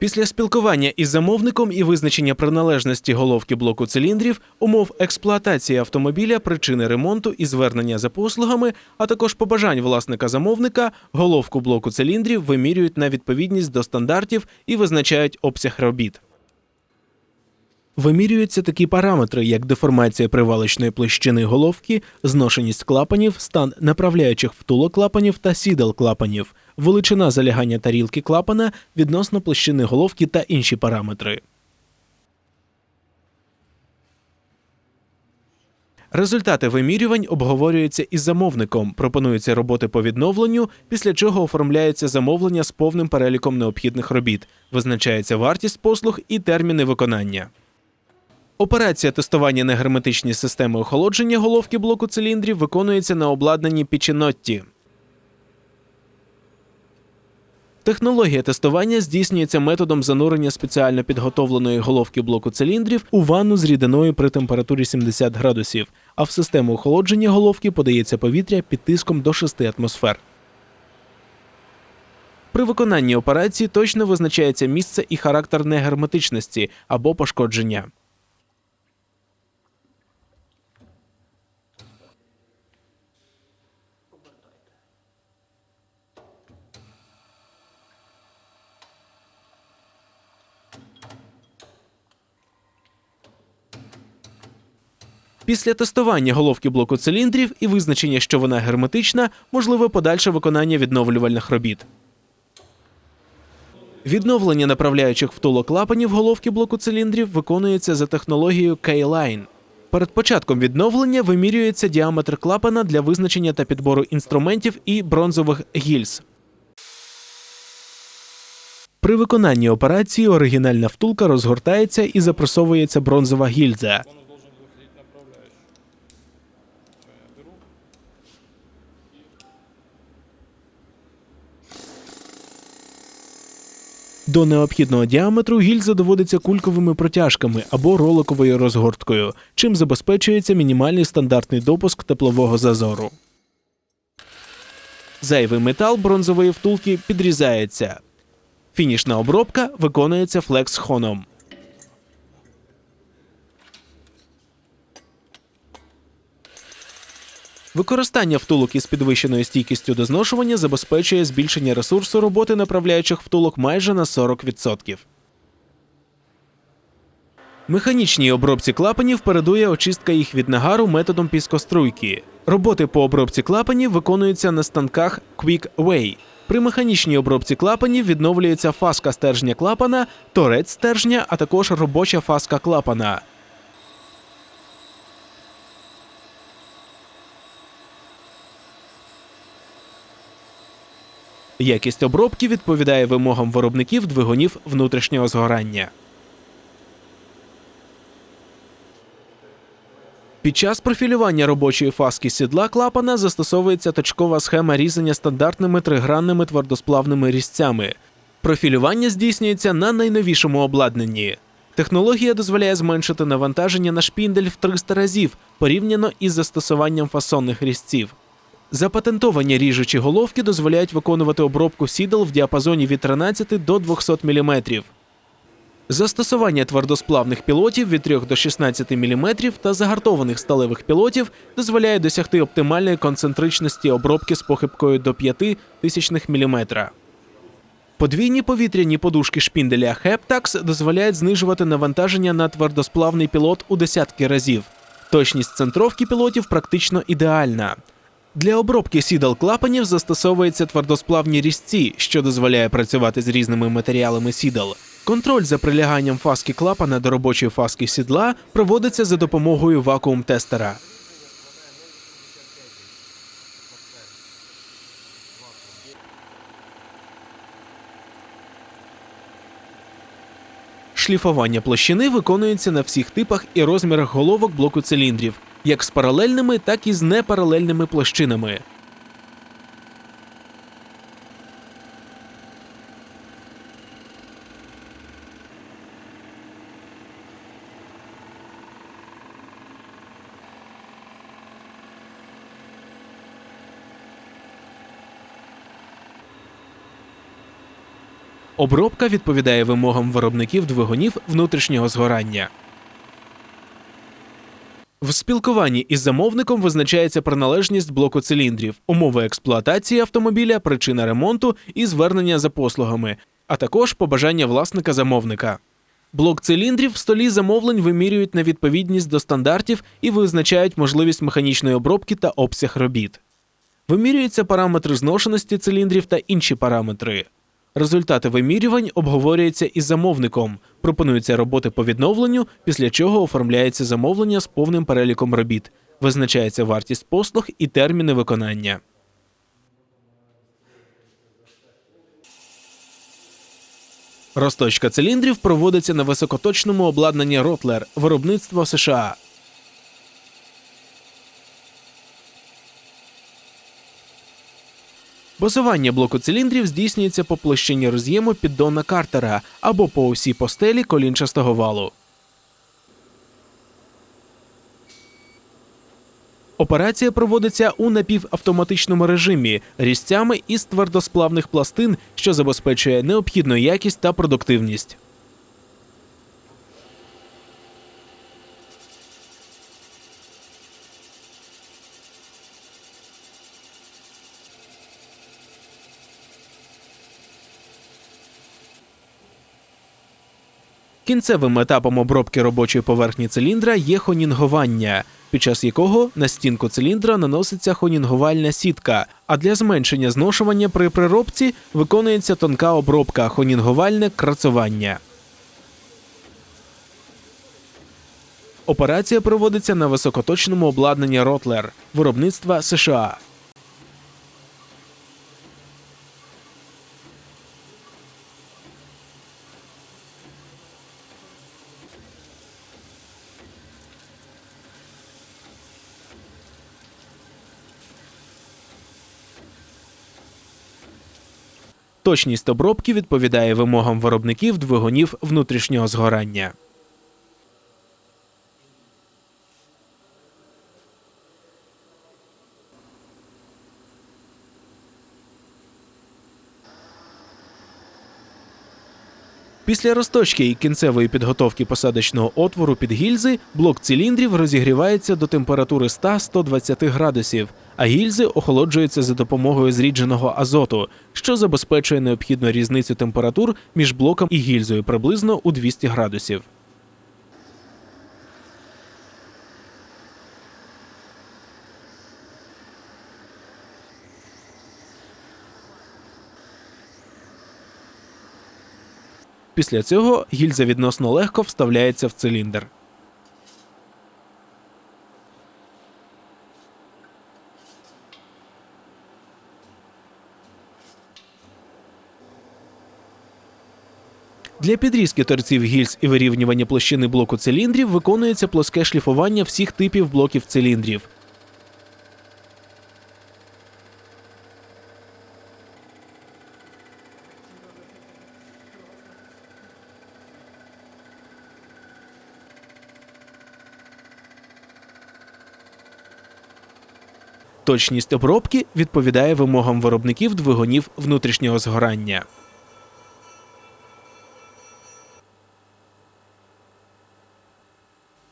Після спілкування із замовником і визначення приналежності головки блоку циліндрів, умов експлуатації автомобіля, причини ремонту і звернення за послугами, а також побажань власника замовника, головку блоку циліндрів вимірюють на відповідність до стандартів і визначають обсяг робіт. Вимірюються такі параметри, як деформація привалочної площини головки, зношеність клапанів, стан направляючих втулок клапанів та сідел клапанів, величина залягання тарілки клапана відносно площини головки та інші параметри. Результати вимірювань обговорюються із замовником, пропонуються роботи по відновленню, після чого оформляється замовлення з повним переліком необхідних робіт, визначається вартість послуг і терміни виконання. Операція тестування на герметичні системи охолодження головки блоку циліндрів виконується на обладнанні Пічінотті. Технологія тестування здійснюється методом занурення спеціально підготовленої головки блоку циліндрів у ванну з рідиною при температурі 70 градусів, а в систему охолодження головки подається повітря під тиском до 6 атмосфер. При виконанні операції точно визначається місце і характер негерметичності або пошкодження. Після тестування головки блоку циліндрів і визначення, що вона герметична, можливе подальше виконання відновлювальних робіт. Відновлення направляючих втулок клапанів головки блоку циліндрів виконується за технологією K-Line. Перед початком відновлення вимірюється діаметр клапана для визначення та підбору інструментів і бронзових гільз. При виконанні операції оригінальна втулка розгортається і запресовується бронзова гільза. До необхідного діаметру гільза доводиться кульковими протяжками або роликовою розгорткою, чим забезпечується мінімальний стандартний допуск теплового зазору. Зайвий метал бронзової втулки підрізається. Фінішна обробка виконується флекс-хоном. Використання втулок із підвищеною стійкістю до зношування забезпечує збільшення ресурсу роботи направляючих втулок майже на 40%. Механічній обробці клапанів передує очистка їх від нагару методом піскоструйки. Роботи по обробці клапанів виконуються на станках Quick Way. При механічній обробці клапанів відновлюється фаска стержня клапана, торець стержня, а також робоча фаска клапана. Якість обробки відповідає вимогам виробників двигунів внутрішнього згорання. Під час профілювання робочої фаски сідла клапана застосовується точкова схема різання стандартними тригранними твердосплавними різцями. Профілювання здійснюється на найновішому обладнанні. Технологія дозволяє зменшити навантаження на шпіндель в 300 разів порівняно із застосуванням фасонних різців. Запатентовані ріжучі головки дозволяють виконувати обробку сідел в діапазоні від 13 до 200 мм. Застосування твердосплавних пілотів від 3 до 16 мм та загартованих сталевих пілотів дозволяє досягти оптимальної концентричності обробки з похибкою до 0,05 тисячних мм. Подвійні повітряні подушки шпінделя Heptax дозволяють знижувати навантаження на твердосплавний пілот у десятки разів. Точність центровки пілотів практично ідеальна. Для обробки сідал клапанів застосовуються твердосплавні різці, що дозволяє працювати з різними матеріалами сідал. Контроль за приляганням фаски клапана до робочої фаски сідла проводиться за допомогою вакуум-тестера. Шліфування площини виконується на всіх типах і розмірах головок блоку циліндрів, як з паралельними, так і з непаралельними площинами. Обробка відповідає вимогам виробників двигунів внутрішнього згорання. В спілкуванні із замовником визначається приналежність блоку циліндрів, умови експлуатації автомобіля, причина ремонту і звернення за послугами, а також побажання власника замовника. Блок циліндрів в столі замовлень вимірюють на відповідність до стандартів і визначають можливість механічної обробки та обсяг робіт. Вимірюються параметри зношеності циліндрів та інші параметри. Результати вимірювань обговорюються із замовником, пропонуються роботи по відновленню, після чого оформляється замовлення з повним переліком робіт, визначається вартість послуг і терміни виконання. Розточка циліндрів проводиться на високоточному обладнанні Ротлер виробництво США. Базування блоку циліндрів здійснюється по площині роз'єму піддона Картера або по усій постелі колінчастого валу. Операція проводиться у напівавтоматичному режимі різцями із твердосплавних пластин, що забезпечує необхідну якість та продуктивність. Кінцевим етапом обробки робочої поверхні циліндра є хонінгування, під час якого на стінку циліндра наноситься хонінгувальна сітка, а для зменшення зношування при приробці виконується тонка обробка хонінгувальне крацування. Операція проводиться на високоточному обладнанні Ротлер виробництва США. Точність обробки відповідає вимогам виробників двигунів внутрішнього згорання. Після розточки і кінцевої підготовки посадочного отвору під гільзи блок циліндрів розігрівається до температури 100-120 градусів, а гільзи охолоджуються за допомогою зрідженого азоту, що забезпечує необхідну різницю температур між блоком і гільзою приблизно у 200 градусів. Після цього гільза відносно легко вставляється в циліндр. Для підрізки торців гільз і вирівнювання площини блоку циліндрів виконується плоске шліфування всіх типів блоків циліндрів. Точність обробки відповідає вимогам виробників двигунів внутрішнього згорання.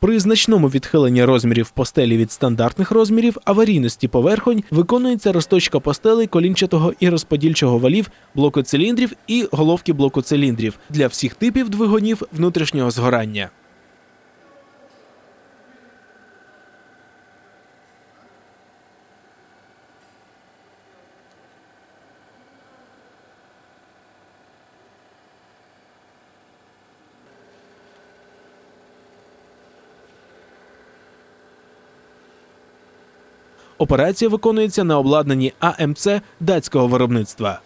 При значному відхиленні розмірів постелі від стандартних розмірів аварійності поверхонь виконується розточка постелей колінчатого і розподільчого валів блоку циліндрів і головки блоку циліндрів для всіх типів двигунів внутрішнього згорання. Операція виконується на обладнанні АМЦ датського виробництва.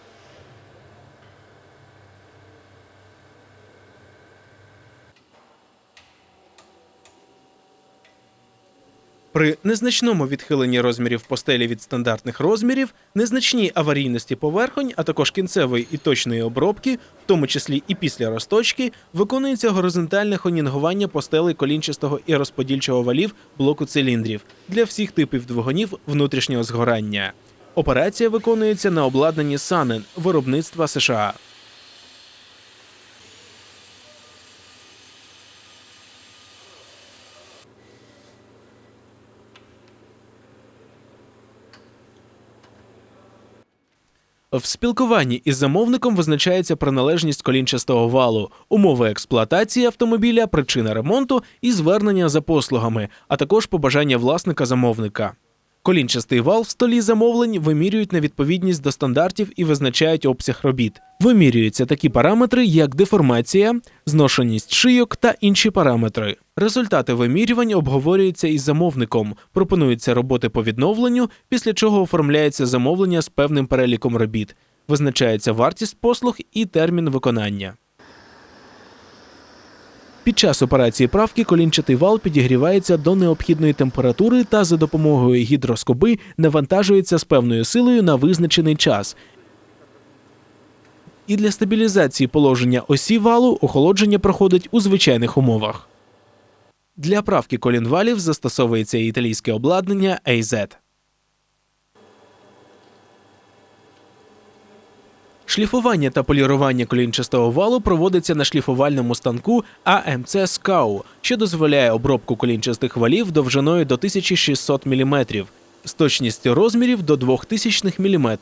При незначному відхиленні розмірів постелі від стандартних розмірів, незначній аварійності поверхонь, а також кінцевої і точної обробки, в тому числі і після розточки, виконується горизонтальне хонінгування постелей колінчастого і розподільчого валів блоку циліндрів для всіх типів двигунів внутрішнього згорання. Операція виконується на обладнанні Санен виробництва США. В спілкуванні із замовником визначається приналежність колінчастого валу, умови експлуатації автомобіля, причина ремонту і звернення за послугами, а також побажання власника замовника. Колінчастий вал в столі замовлень вимірюють на відповідність до стандартів і визначають обсяг робіт. Вимірюються такі параметри, як деформація, зношеність шийок та інші параметри. Результати вимірювань обговорюються із замовником, пропонуються роботи по відновленню, після чого оформляється замовлення з певним переліком робіт, визначається вартість послуг і термін виконання. Під час операції правки колінчатий вал підігрівається до необхідної температури та за допомогою гідроскоби навантажується з певною силою на визначений час. І для стабілізації положення осі валу охолодження проходить у звичайних умовах. Для правки колінвалів застосовується італійське обладнання AZ. Шліфування та полірування колінчастого валу проводиться на шліфувальному станку AMC SCAU, що дозволяє обробку колінчастих валів довжиною до 1600 мм, з точністю розмірів до 2000 мм.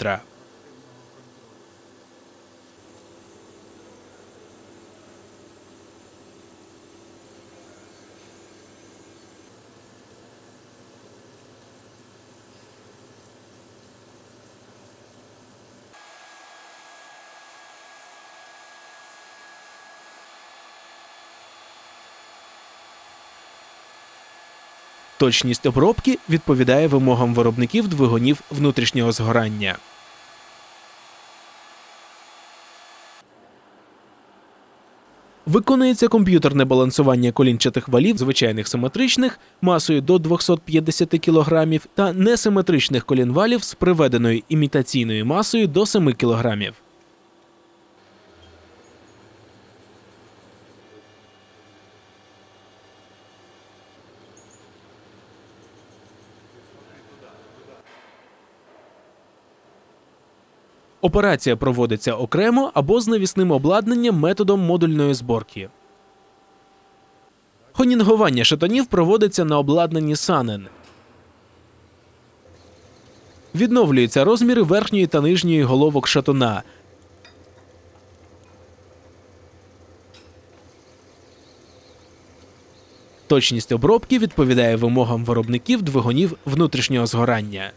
Точність обробки відповідає вимогам виробників двигунів внутрішнього згорання. Виконується комп'ютерне балансування колінчатих валів, звичайних симетричних масою до 250 кг та несиметричних колінвалів з приведеною імітаційною масою до 7 кг. Операція проводиться окремо або з навісним обладнанням методом модульної зборки. Хонінгування шатонів проводиться на обладнанні Санен. Відновлюються розміри верхньої та нижньої головок шатуна. Точність обробки відповідає вимогам виробників двигунів внутрішнього згорання.